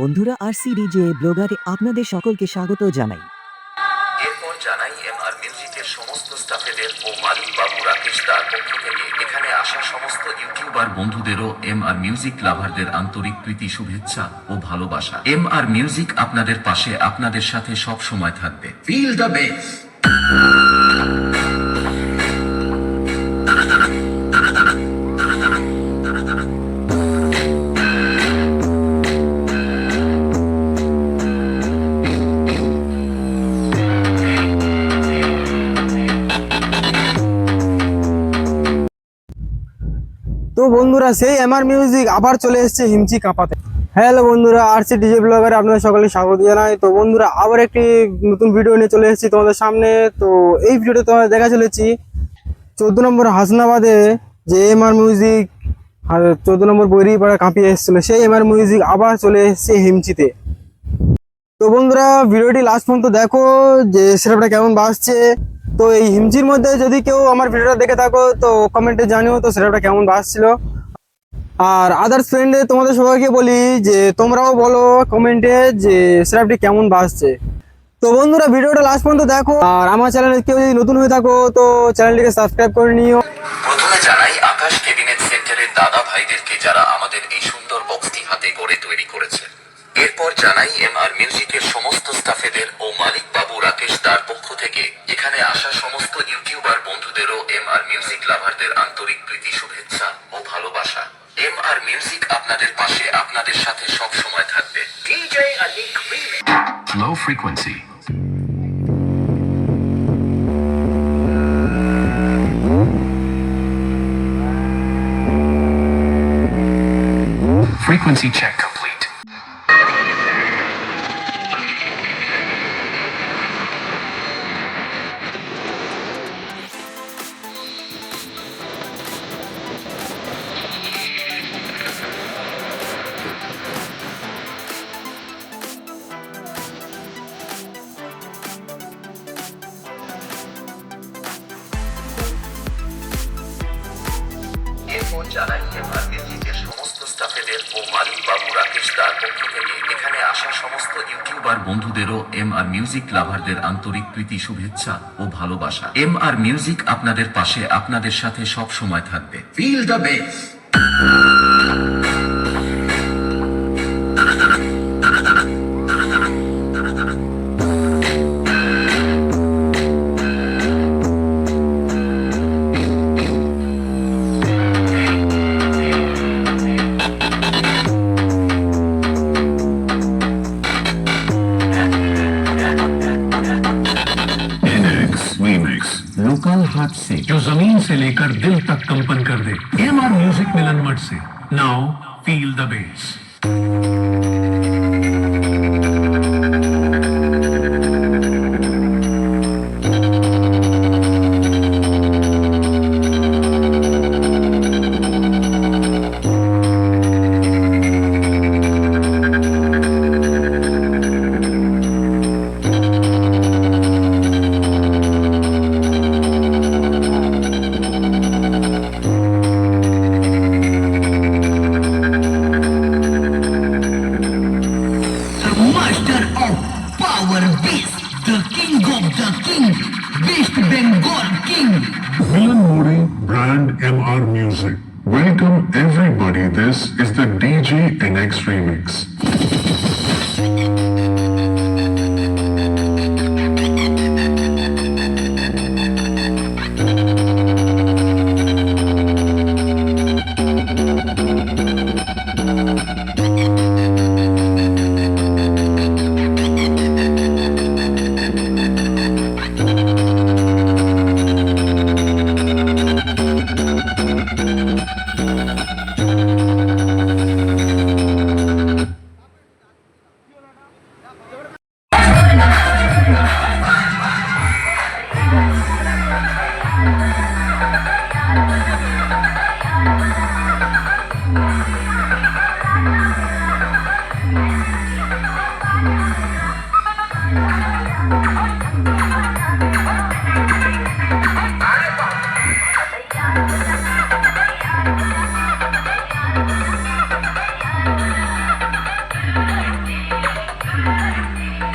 বন্ধুরা আর সিরিজে ব্লগারে আপনাদের সকলকে স্বাগত জানাই। এরপর জানাই এম আর মিউজিকের সমস্ত স্টাফেদের ও মালিক বাবু রাকেশ তার পক্ষ থেকে, এখানে আসা সমস্ত ইউটিউবার বন্ধুদেরও এম আর মিউজিক লাভারদের আন্তরিক প্রীতি, শুভেচ্ছা ও ভালোবাসা। এম আর মিউজিক আপনাদের পাশে, আপনাদের সাথে সব সময় থাকবে। ফিল দ্য বেস তো বন্ধুরা, সেই এমআর মিউজিক আবার চলে এসেছে হিমচি কাঁপাতে। হ্যালো বন্ধুরা আর সি ডিজে ব্লগারে আপনাদের সকলে স্বাগত জানাই। তো বন্ধুরা, আবার একটি নতুন ভিডিও নিয়ে চলে এসেছি তোমাদের সামনে। তো এই ভিডিওতে তোমাদের দেখা চলেছি, চোদ্দ নম্বর হাসনাবাদে যে এমআর মিউজিক আর চোদ্দ নম্বর বৈরিপাড়া কাঁপিয়ে এসেছিল, সেই এমআর মিউজিক আবার চলে এসেছে হিমচিতে। তো বন্ধুরা ভিডিওটি লাস্ট পর্যন্ত দেখো যে সেরাপটা কেমন বাসছে তো এই হিমচির মধ্যে যদি কেউ আমার ভিডিওটা দেখে থাকো, তো কমেন্টে জানিও তো সেরাপটা কেমন বাসছিল আর আদার্স ফ্রেন্ডে তোমাদের সবাইকে বলি যে, তোমরাও বলো কমেন্টে যে সেরাপটি কেমন বাসছে তো বন্ধুরা, ভিডিওটা লাস্ট পর্যন্ত দেখো। আর আমার চ্যানেলে কেউ যদি নতুন হয়ে থাকো, তো চ্যানেলটিকে সাবস্ক্রাইব করে নিও। প্রথমে জানাই, আকাশ কেবিনেট সেন্টারের দাদা ভাইদেরকে যারা আমাদের এই সুন্দর বক্সটি হাতে গড়ে তৈরি করেছে। এরপর জানাই এম আর মিউজিকের সমস্ত স্টাফেদের ও মালিক বাবু রাকেশ পক্ষ থেকে, এখানে মিউজিক লাভারদের আন্তরিক প্রীতি, শুভেচ্ছা ও ভালোবাসা। এম আর মিউজিক আপনাদের পাশে, আপনাদের সাথে সব সময় থাকবে। ডিজে আলিক Low frequency. Frequency check. Complete. এরপর জানাই সমস্ত স্টাফেদের ও মালিক বাবু রাকেশ তার পক্ষ থেকে। এখানে আসা সমস্ত ইউটিউবার বন্ধুদেরও এম আর মিউজিক লাভারদের আন্তরিক প্রীতি, শুভেচ্ছা ও ভালোবাসা। এম আর মিউজিক আপনাদের পাশে, আপনাদের সাথে সব সময় থাকবে। ফিল দ্য हाथ से, जो ज़मीन से लेकर दिल तक कंपन कर दे। एम आर म्यूज़िक मिलन मठ से। Now feel the bass of power beast, the king of the king, West Bengal king. Milan Modi brand MR Music. Welcome everybody. This is the DJ NX remix.